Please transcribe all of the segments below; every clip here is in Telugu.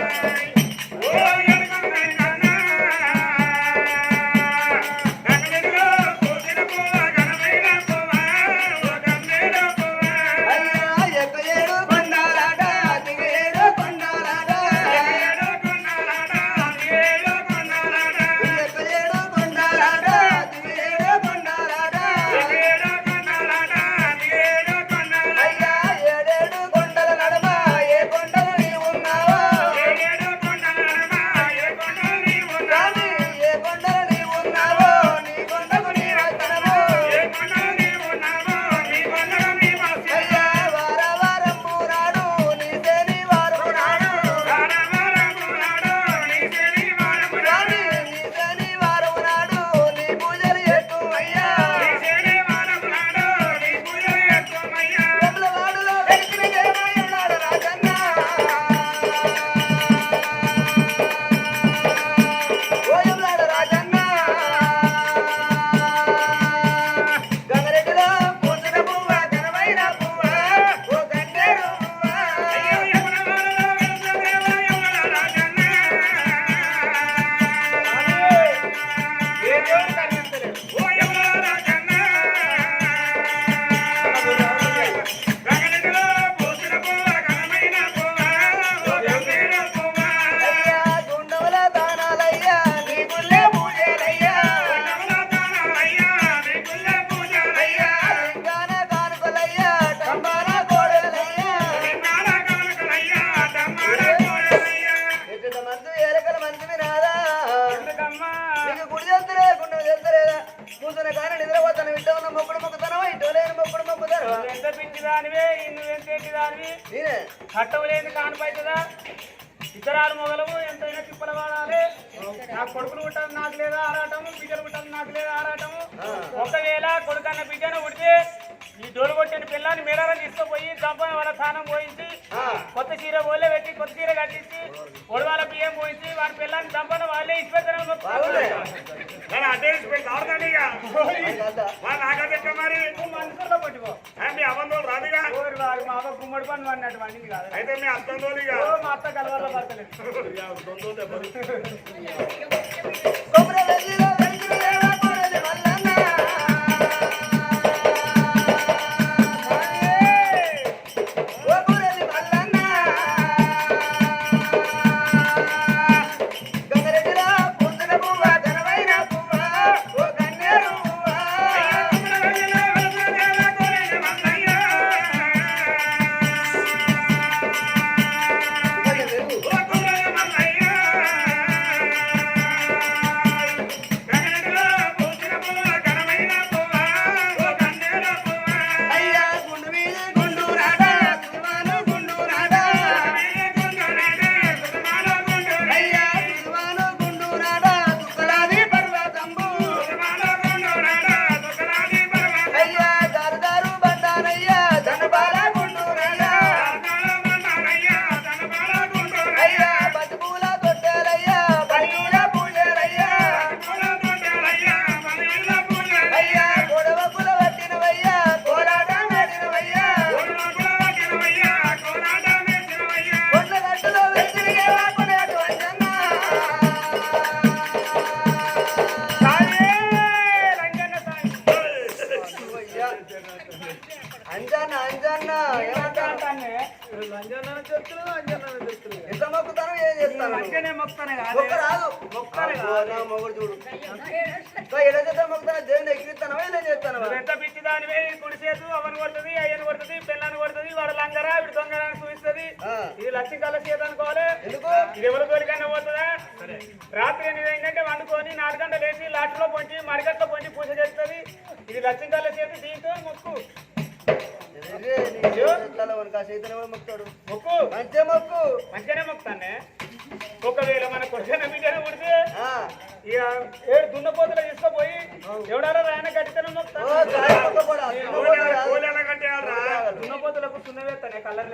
Bye. ఇతరాలు ఎంతైనా తిప్పల వాడాలి. నా కొడుకులు పుట్టాలి నాకు లేదా ఆరాటము బిడ్డలు పుట్టాలి నాకు లేదా ఆరాటము. ఒకవేళ కొడుకన్న బిడ్డను పుడితే ఈ డోలు కొట్టిన పిల్లని మేడారం తీసుకుపోయి దంపని వాళ్ళ స్థానం పోయించి కొత్త చీర ఓలే పెట్టి కొత్త చీర కట్టించి ఒడవాళ్ళ బియ్యం పోయించి వాడి పిల్లని దంపన వాళ్ళే. ఇచ్చిపోతారు అదే మరి. మనసులో పట్టుకో ఆ, మీ అబంధువులు రాదుగా. మా గుమ్మడి పని వండింది కాదు. అయితే మీ అత్తందోలిగా ఓ, మా అత్త కలవల్ల పడతలేదు. మంచిగానే మొక్కుతానే కాదు. మొక్కనే నా మొగుడు చూడు. ఎడజెత్త మొక్కుతాను దేవుని ఎక్కిస్తాను ఏం చేస్తాను ఎంత పిచ్చి దానివే కుడి చేతు అవని కొడుతుంది అయ్యని కొడుతుంది పిల్లని కొడుతుంది వాడు లంగరా వీడు దొంగరాని చూపిస్తుంది. ఇది లక్ష కళ్ళ చేత అనుకోవాలి. ఎందుకు? ఇది ఎవరి కోరికన్నా పోతుందా? రాత్రి ఎనిమిది అయిందంటే వండుకొని నాలుగు గంటలు లేచి లాట్లో పొంచి మడిగట్లో పొంచి పూజ చేస్తుంది. ఇది లక్ష కళ్ళ చేతి దీంతో మొక్కు. మంచిగా మొక్కు. మంచిగానే మొక్కుతానే. ఒకవేళ మన కొడుకున్న బిడ్డను పుడితే ఆ. ఇక ఏడు దున్నపోతులు తీసుకుపోయి ఎవడాలో రాయన కాదు. దున్నపోతులకు సున్నవేస్తానే కలర్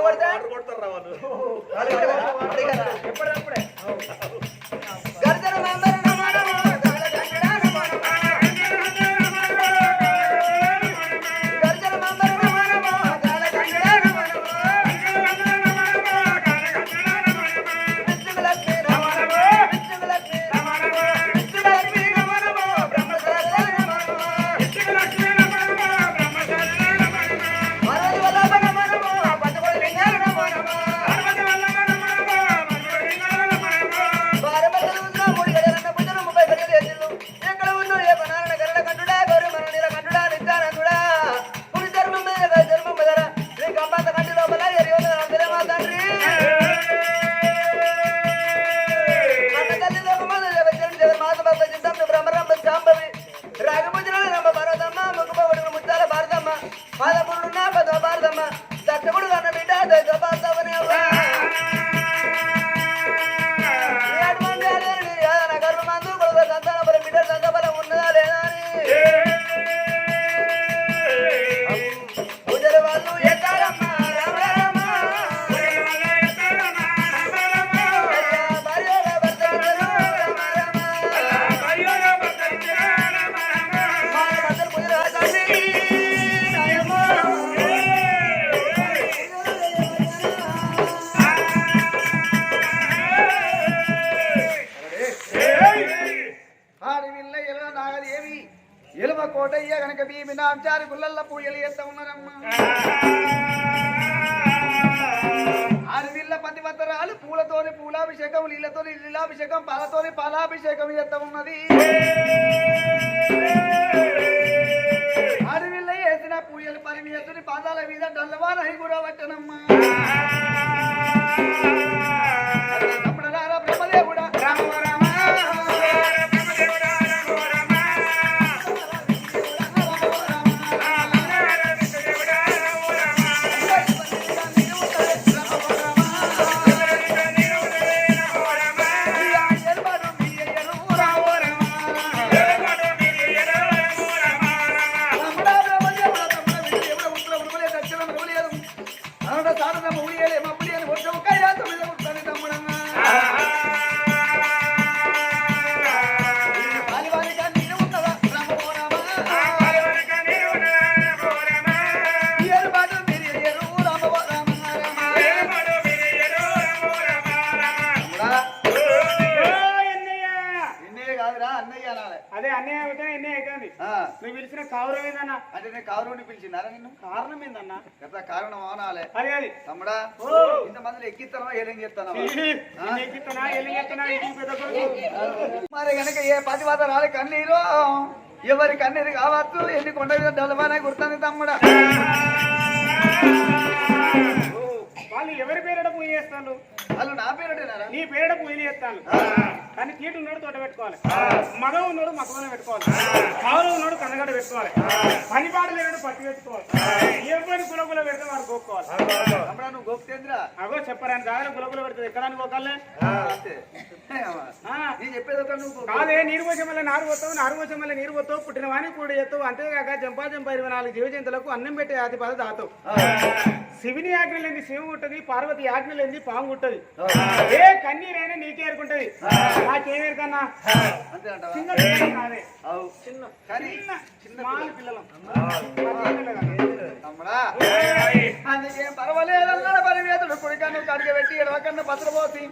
కొడతారు. ఎప్పుడప్పుడే డల్లవాన కౌరం ఏందన్నా అంటే నేను కౌరవుని పిలిచినారా నిన్ను? కారణం ఏందన్నా గత కారణం అనాలి అది అది. తమ్ముడా ఎక్కిస్తానో చెప్తానో నిన్ను ఎక్కిస్తానా కొడుకు? మరి గనక ఏ పతివాత రాలి కన్నీరు ఎవరి కన్నీరు కావచ్చు ఎన్ని కొండ మీద డలవానే గుర్తుంది తమ్ముడా. వాళ్ళు ఎవరి పేరిట పూజ చేస్తాను వాళ్ళు నా పేరుటేనారా నీ పేరిట పూజ చేస్తాను. కానీ తీటు ఉన్నాడు తోట పెట్టుకోవాలి. మగ ఉన్నాడు మగవన పెట్టుకోవాలి. కావులు ఉన్నాడు కన్నగడ్డ పెట్టుకోవాలి. పని పాట లేనాడు పట్టి పెట్టుకోవాలి. ఏ పని గులగుల పెడితే వాడు గోక్కోవాలి. తమ్ముడా నువ్వు గోప్తేంద్ర అగో చెప్పరాని దాని గులగుల పెడుతుంది. ఎక్కడ గోకాలే అంతే. నేను చెప్పేది ఒక నువ్వు. కాదే నీరు పోసే మళ్ళీ నారు పోతావు నారు పోసే మళ్ళీ నీరు పోతావు పుట్టిన వాణి కూడా చేస్తావు. అంతేగాక జంపా జంపా ఇరవై నాలుగు జీవజంతులకు అన్నం పెట్టే ఆది పద దాతావు శివుని ఆజ్ఞ లేని శివం ఉంటది పార్వతి ఆజ్ఞ లేని పాము ఉంటది. ఏ కన్నీరైనా నీకే ఎరుకుంటది. నాకేమేరుకన్నా అంతే అంటావా? చిన్న పిల్లలం కాదే. చిన్న చిన్న పిల్లలం. అందుకేం పరివేతుడు. కుడికన్ను ఎడవకన్ను పత్రపోసి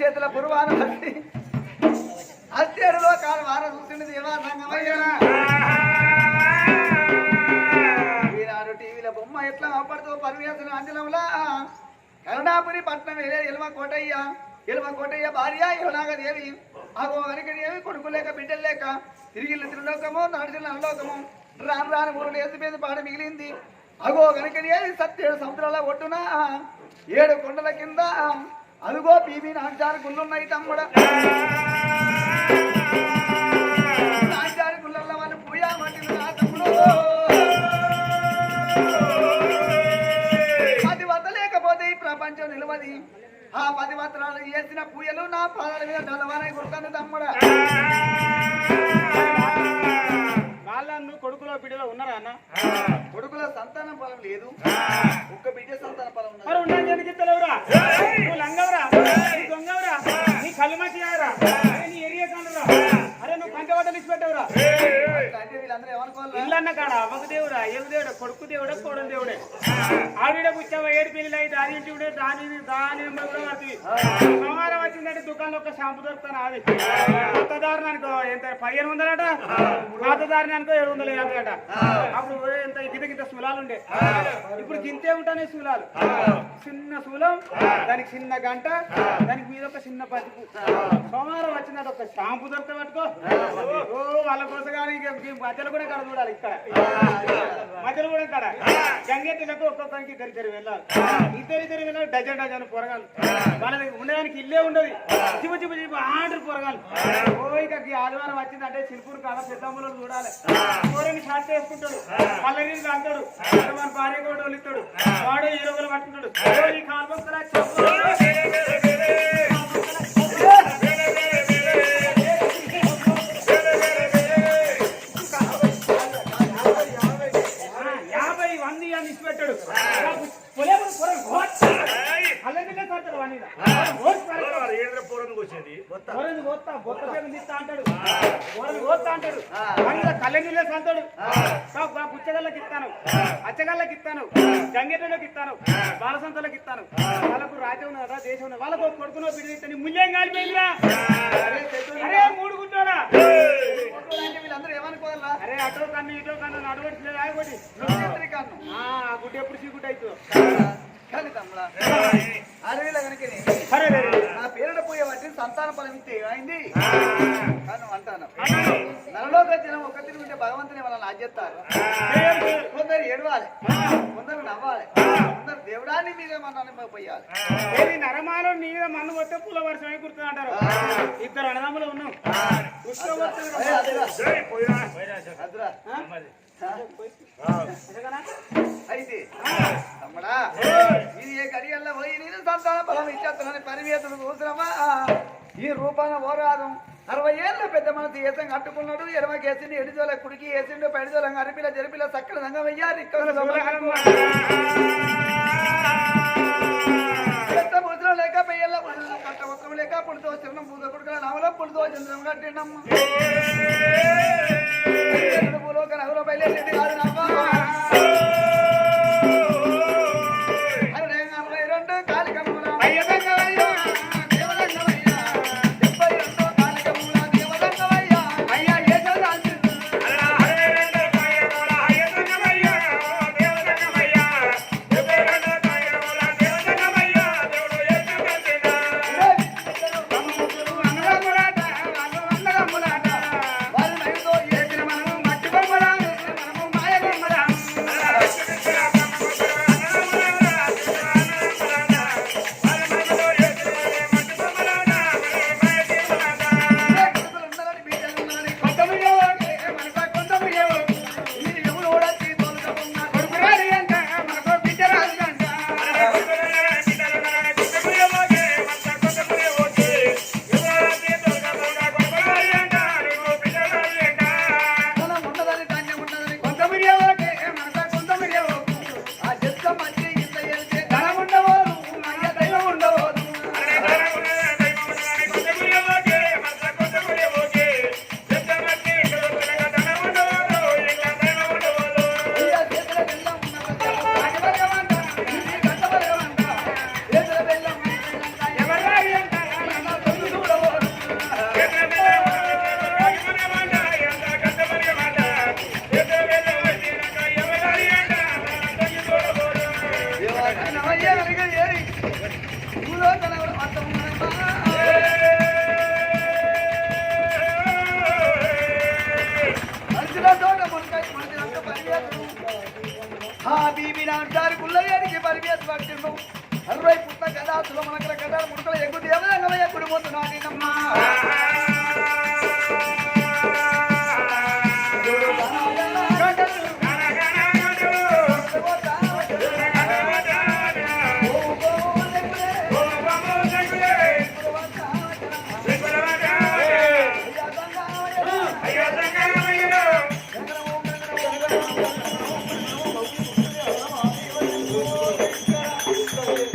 చేతుల పురువాన కాలు వార చూసింది దేవా రంగమయ్యనా కరుణాపురి పట్నం వేరే కోటయ్య ఎలుమ కోటయ్య భార్య యువనాగదేవి ఆగో దేవి కొడుకు లేక బిడ్డలు లేక. తిరిగి త్రిలోకము నడిచిన నల్లోకము రాను రాను మూడు ఎత్తు మీద పాడ మిగిలింది. అగో దేవి సత్యేడు సముద్రాల ఒడ్డున. ఏడు కొండల కింద. అదుగో పీబీ నాగజారు గుళ్ళున్నాయి తమ్ముడ. నాగజారు గుళ్ళల్లో వాళ్ళు పూయా మంటిలు ఆ పది వస్త్రాలు చేసిన పూయలు నా పాదాల మీద డలవానై గుర్తాను తమ్ముడా. వాళ్ళను కొడుకులో బిడ్డలో ఉన్నారా అన్న? కొడుకుల సంతానం ఫలం లేదు. ఒక్క బిడ్డ సంతాన ఫలం మరి ఉన్నది ఉండని ఎందుకు ఇస్తలేవురా నువ్వు లంగవరా? నీ దొంగవరా? నీ కళ్ళు మచ్చియారా నీ ఎరియ కానురా? అరే నువ్వు కంట బట్టలు ఇచ్చి పెట్టవురా? ఇల్లన్న కాడ అవ్వకు దేవుడా ఏవు దేవుడా కొడుకు దేవుడా కోడలు దేవుడే? ఆవిడ కూర్చోవా ఏడు పెళ్ళి అయితే దాని ఇంటి ఉండే దాని దాని నెంబర్ కూడా పడుతుంది సోమవారం వచ్చిందంటే దుకాణంలో ఒక షాంపూ దొరుకుతాను అది కొత్త దారిని అనుకో ఎంత పదిహేను వందలట? పాత దారిని అనుకో ఏడు వందల యాభై అట. అప్పుడు ఎంత గిత గిత శూలాలు ఉండే. ఇప్పుడు గింతే ఉంటానే శూలాలు. చిన్న శూలం దానికి చిన్న గంట దానికి మీద ఒక చిన్న పసుపు. సోమవారం వచ్చిందంటే ఒక షాంపూ దొరికితే పట్టుకో. ఓ వాళ్ళ కోసం కానీ మధ్యలో కూడా ఇక్కడ చూడాలి ఇక్కడ. మధ్యలో కూడా ఇక్కడ గంగెత్తులకు ఒక్కొక్కరికి ఇద్దరు ఇద్దరు వెళ్ళాలి. ఇద్దరు ఇద్దరు వెళ్ళాలి డజన్ డజన్ పొరగాలి వాళ్ళకి ఉండడానికి ఇల్లే ఉండదు. చిపు చిపు చిపు ఆర్డర్ పొరగాలి ఓ ఇక ఈ ఆదివారం వచ్చిందంటే చిలుపూరు కాడ పెద్దమ్మలు చూడాలి. కూరని షార్ట్ చేసుకుంటాడు? పల్లెని అంటాడు మన భార్య కూడా ఇస్తాడు వాడు ఈ రోజులు పట్టుకుంటాడు. ఈ కాలు చెప్పు. వచ్చేది? ఓరని పోతా, బొత్త పేరు తీస్తా అంటాడు. ఓరని పోతా అంటాడు. వాడి మీద కళ్ళ నీళ్ళే సంతాడు పుచ్చగల్లకి ఇస్తాను. అచ్చగల్లకి ఇస్తాను. గంగెటలోకి ఇస్తాను. బాలసంతలకు ఇస్తాను. వాళ్ళకు రాజ్యం ఉన్నదా దేశం ఉన్నదా? వాళ్ళకు కొడుకునో బిడ్డ ముల్లేం కాలిపోయిందిరా? అరే మూడు గుంటాడా? అటో కన్ను ఇటో కన్ను నడవట్లేదు ఆ. గుడ్డ ఎప్పుడు చీకుట్ అవుతుందో కానీ తమ్ముడా. అడవిలో కనుక అరే రే, రే. నా పేరున పోయే వాటి సంతాన ఫలం ఇస్తే ఏమైంది? అంటాను. నరలోక జనం ఒక తిరిగి ఉంటే భగవంతుని వాళ్ళని చేయాలి. కొందరు ఏడవాలి. కొందరు నవ్వాలి. కొందరు దేవుడాన్ని మీద మన పోయాలి ఏది నరమాలో నీ మీద మన్ను పోతే పూల వర్షం అంటారు. ఇద్దరు అన్నదమ్ములు ఉన్నాం. ఉష్ణ అదే, అదేరా. ఏయ్, పోయిరా. అదురా. అయితే తమ్ముడా ఇది ఏ గడియల్లో పోయి నేను సంతాన ఫలం ఇచ్చేస్తున్నాను పరివేతులు చూసినమా ఈ రూపాన ఓరాదు అరవై ఏళ్ళ పెద్ద మనసు ఏసం కట్టుకున్నాడు ఎడమ కేసింది ఎడిజోల కుడికి వేసిండు పడిజోల అరిపిల జరిపిల సక్కడ సంగం వెయ్యాలి పెద్ద ముద్ర లేక పెయ్యల కట్ట వస్త్రం లేక పుడితో చిన్న పూజ కొడుకుల నవల పుడితో చంద్రం కట్టిండమ్మ భూలోక నగలో బయలుదేరి కాదు నవ్వా అరవై పుట్ల కదా సులమనకల కదా ముడకల ఎగ్గు దేవదంగమయ్య కుడిపోతున్నాడమ్మా పంటనవా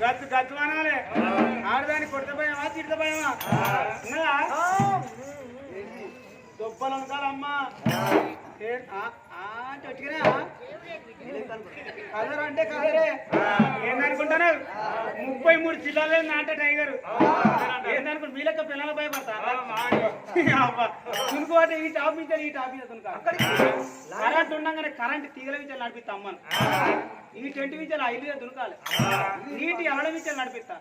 గచ్చు గచ్చు అనాలి ఆడదాన్ని కొడితే పోయామా తిడితే పోయామా ఉన్నదా దొబ్బలు అనుకోవాలమ్మా కలర్ అంటే కలరే ఏందనుకుంటాను ముప్పై మూడు జిల్లాలే నాట టైగర్ ఏందనుకుంటు మీ లెక్క పిల్లల భయపడతా ఈ టాప్ ఈ టాప్ మీద తునుక కరెంట్ ఉండగానే కరెంట్ తీగల నుంచి నడిపిస్తా అమ్మను ఈ టెంట్ నుంచి ఐదు దునకాలి నీటి ఎవడ నుంచి నడిపిస్తా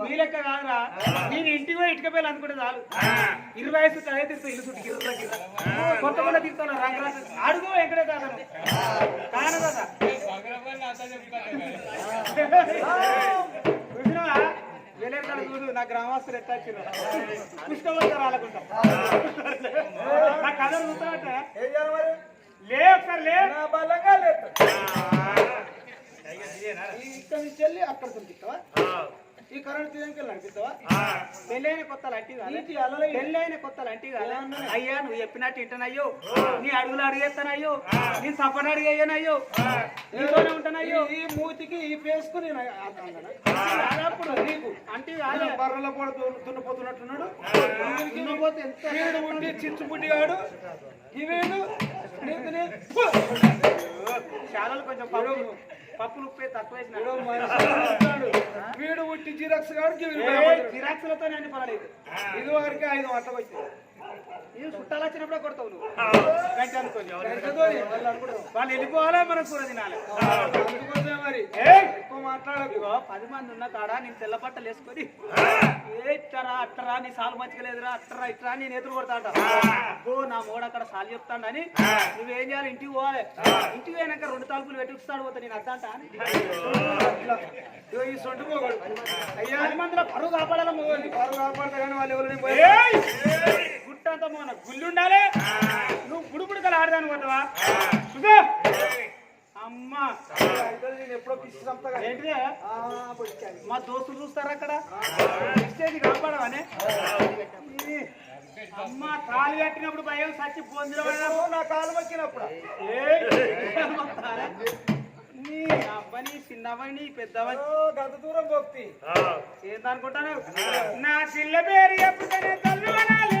మీ లెక్క కాదురా నేను ఇంటికి పోయి ఇటుక పేలు అనుకుంటే చాలు ఇరవై ఐదు అదే తిరుగుతా ఇల్లు చుట్టూ. కొత్త కూడా తిరుగుతాను రంగరాజు అడుగు ఎక్కడే కాదు కాను చూడు నా గ్రామస్తులు ఎట్లా వచ్చిర్రు పుష్కవచ్చు రాలకుంటా నా కథ చూస్తావట లే ఒకసారి లే బలంగా లేదు ఇక్కడ నుంచి వెళ్ళి అక్కడ దొరికిస్తావా ఈ కరెంట్ తీయడానికి వెళ్ళి నడిపిస్తావా పెళ్ళైన కొత్తలు అంటి పెళ్ళైన కొత్తలు అంటి అయ్యా నువ్వు చెప్పినట్టు ఇంటనయ్యో నీ అడుగులు అడిగేస్తానయ్యో నీ సపన అడిగేయనయ్యో నీతోనే ఉంటానయ్యో ఈ మూతికి ఈ ఫేస్కు నేను అప్పుడు నీకు? అంటే బర్రెల కూడా దున్నపోతున్నట్టున్నాడు. దున్నపోతే ఎంత పుట్టి చిచ్చు పుట్టిగాడు చాలా కొంచెం పప్పు ఉప్పే తక్కువ వీడు పుట్టి జిరాక్స్ వీడు భయపడ్డాడు. జిరాక్స్లతో అన్ని పడలేదు ఇది వరకు ఐదు అట్లా వచ్చింది ఇది చుట్టాలు వచ్చినప్పుడే కొడతావు నువ్వు. గంట అనుకోని వాళ్ళు వెళ్ళిపోవాలా మనం కూర తినాలి? అందుకోసమే మరి! ఎక్కువ మాట్లాడకు. ఇగో పది మంది ఉన్న కాడ నేను తెల్ల బట్టలు వేసుకొని ఏ ఇట్టరా అట్టరా నీ సాలు మంచిగా అట్టరా ఇట్టరా అని నేను ఎదురు కొడతా అంట. ఓ నా మోడు అక్కడ సాలు చెప్తాడని నువ్వేం చేయాలి? ఇంటికి పోవాలి. ఇంటికి పోయినాక రెండు తలుపులు పెట్టిస్తాడు పోతా నేను అద్దంట అని. ఈ సొంటు పోగడు అయ్యా మందిలో పరువు కాపాడాల వారు కాపాడతా కానీ వాళ్ళు ఎవరిని పోయి గుట్టంతా మన గుళ్ళు ఉండాలి. నువ్వు గుడి గుడికలు ఆడదాని పోతావా? చూసా అమ్మా. ఎప్పుడో పొడిచాను. మా దోస్తులు చూస్తారా అక్కడ? స్టేజ్ కాపాడవనే అమ్మ తాళి కట్టినప్పుడు భయం సచ్చి పొందిన నా కాలు మొక్కినప్పుడు. నీ అబ్బని చిన్నవని పెద్దవని గంత దూరం పోక్తి. ఏందనుకుంటాను? నా చిల్ల పేరు చెప్పుతేనే తల్లి అనాలి.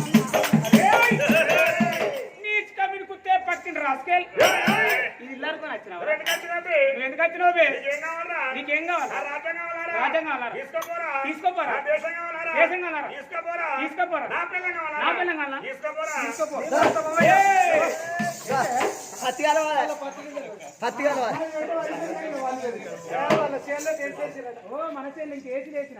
పక్కిన రాస్కెల్. ఇది ఇల్లారుతో వచ్చినావు నువ్వు ఎందుకు వచ్చినావు బే? నీకేం కావాలి? రాజ్యం కావాలా? తీసుకోపోరా. దేశం కావాలా? తీసుకోపోరా. నా పిల్లం కావాలా? పత్తి కలవాలి పత్తి కలవాలి తెలిసేసిరట. ఓ మనసే నుంచి ఏసి లేచిన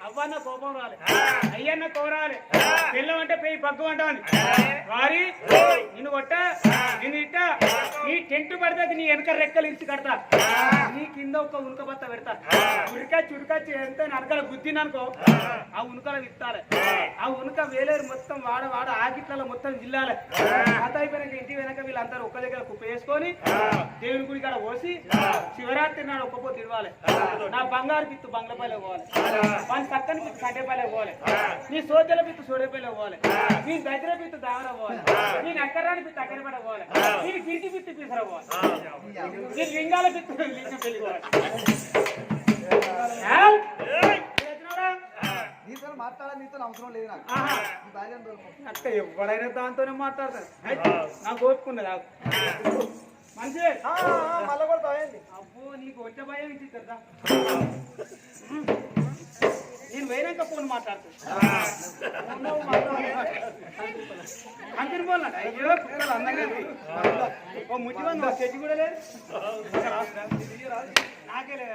అవ్వన్న కోపం రాలే. అయ్యన్న కోరాలి పిల్లం అంటే పెయ్యి పగ్గు అంటాను వారి నిన్ను కొట్ట నిన్ను ఇట్ట నీ టెంట్ పడితే నీ వెనక రెక్కలు ఇచ్చి కడతా. నీ కింద ఒక ఉనుక బత్త పెడతా. ఉరికా చుడికా ఎంత నరకల గుద్దిననుకో ఆ. ఉనుకల విత్తాలి. ఆ. ఉనుక వేలేరు మొత్తం వాడ వాడ ఆకిట్లలో మొత్తం జిల్లాలి. అంత అయిపోయినాక ఇంటి వెనక వీళ్ళందరూ ఒక్క దగ్గర కుప్ప వేసుకొని దేవుని గుడి కాడ పోసి శివరాత్రి నాడు ఒక్క పోతే ఇవ్వాలి నా బంగారు పిత్తు బంగ్లపల్లి పోవాలి. వాని చక్కని పిత్తు కట్టేపల్లి పోవాలి. నీ సోదల పిత్తు సోడేపల్లి పోవాలి. నీ దగ్గర పిత్తు దావర పోవాలి. నీ అక్కరాని పిత్తు అక్కరపడ పోవాలి. నీ కిరికి పిత్తు పిసర పోవాలి. నీ లింగాల పిత్తు లింగం పెళ్ళి పోవాలి? నీతో మాట్లాడాలి నీతో అవసరం లేదు నాకు. అక్క ఎవడైనా దాంతోనే మాట్లాడతారు అయితే, నాకు ఓపుకున్నది నాకు మంచిదే మళ్ళీ కూడా అబ్బో నీకు వచ్చే భయం ఇచ్చి కదా నేను పోయినాక ఫోన్ మాట్లాడుతా అంతని పోలా అయ్యో కుక్కలు అందంగా. ఓ ముచ్చి వంద చెట్టు కూడా లేదు నాకే లేదు